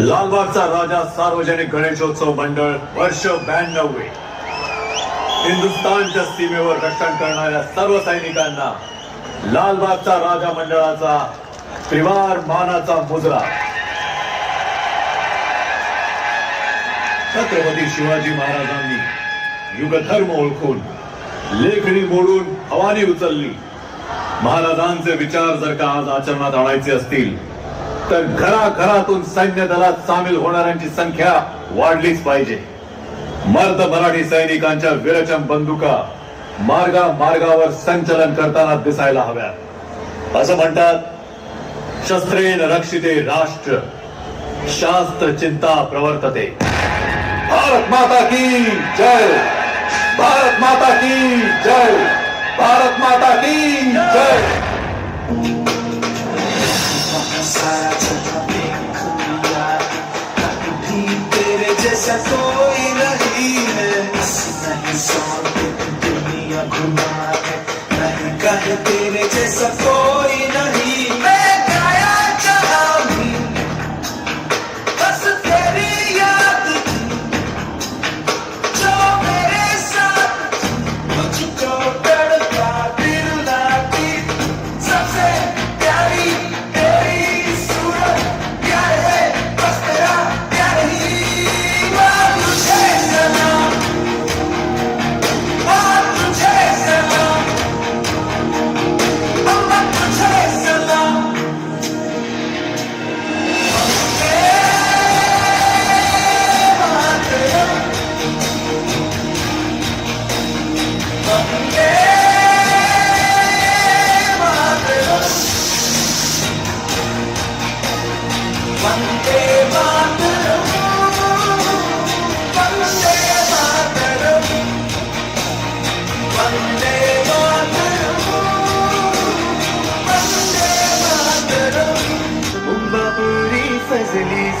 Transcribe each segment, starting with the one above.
लालबागचा राजा सार्वजनिक गणेशोत्सव मंडळ वर्ष ब्याण्णव हिंदुस्थानच्या सीमेवर रक्षण करणाऱ्या सर्व सैनिकांना लालबागचा राजा मंडळाचा त्रिवार मानाचा मुजरा. छत्रपती शिवाजी महाराजांनी युगधर्म ओळखून लेखणी मोडून हवानी उचलली. महाराजांचे विचार जर का आज आचरणात आणायचे असतील तर घराघरातून सैन्य दलात सामील होणाऱ्यांची संख्या वाढलीच पाहिजे. मर्द मराठी सैनिकांच्या विरचम बंदुका मार्गा मार्गावर संचलन करताना दिसायला हव्यात. असं म्हणतात शस्त्रेन रक्षिते राष्ट्र शास्त्र चिंता प्रवर्तते. भारत माता की जय! भारत माता की जय! भारत माता की जय! सारा देखूंगा। कभी तेरे जैसा कोई नहीं है।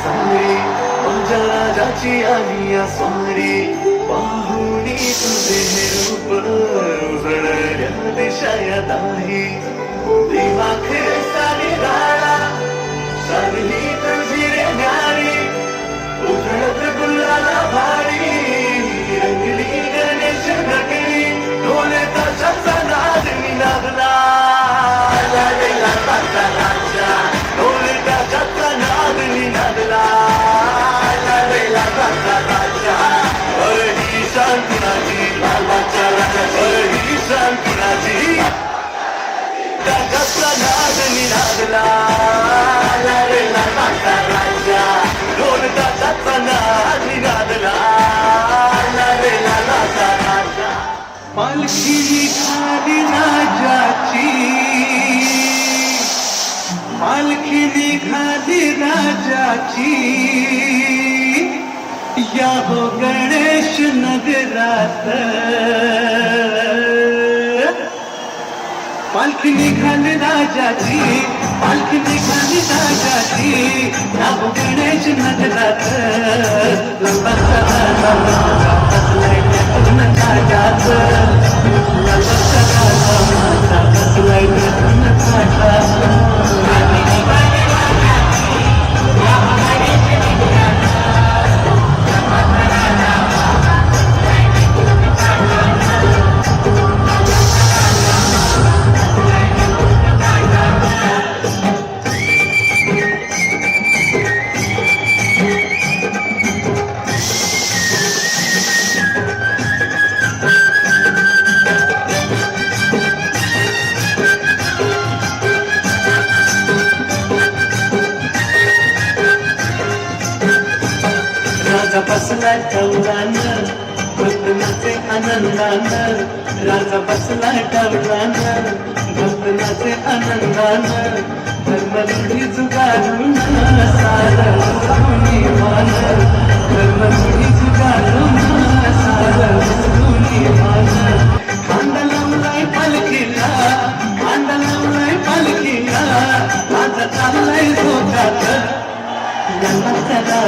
फसली सारी माझ्या राजाची आलिया स्वारी पाहुणी तुझे हे रूप उजळल्या दिशा दाही देवा ताशाचा नाद विनागला लागला ताचा राजा ढोल ताशाचा नाद विनागला लागला ताचा राजा पालखी खाली राजाची. पालखी निघाली राजाची. या हो गणेश नगरात. पालखी निघाली राजाची पालखी निघाली राजाची. या हो गणेश नगरात बसला ठवलानं भक्तनाचे आनंदान राजा बसला ठवलानं भक्तनाचे आनंदान धर्मरूढी जुगारून सारं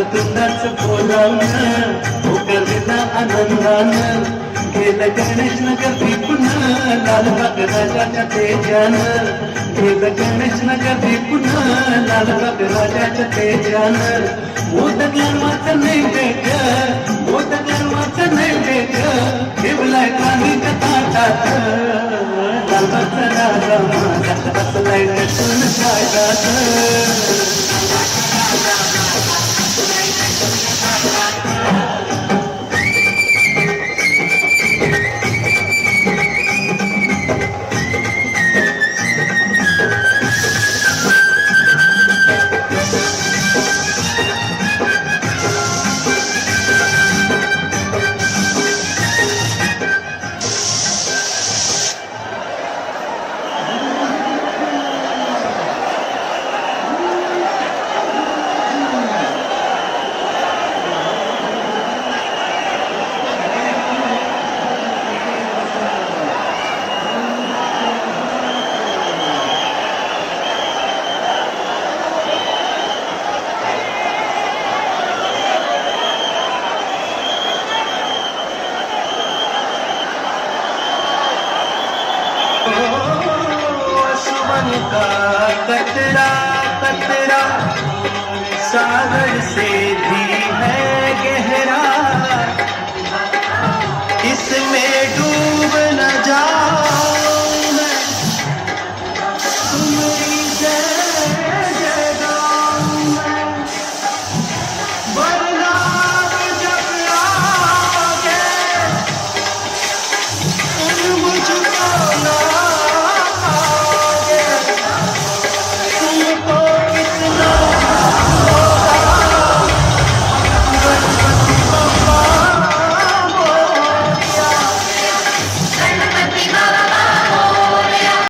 भगवतुंडाचं बोलावणं होकारीला आनंदानं गेलं गणेश नगर पुन्हा लालबाग राजाच्या तेजानं. गेलं गणेश नगर पुन्हा लालबाग राजाच्या तेजानं. मोदक लाडवाचं नैवेद्य मोदक नाही नैवेद्य ठेवलाय पाणी कथाटात लालबागचा राजा माझा बसलाय नटून थाटात का कतरा कतरा सागर से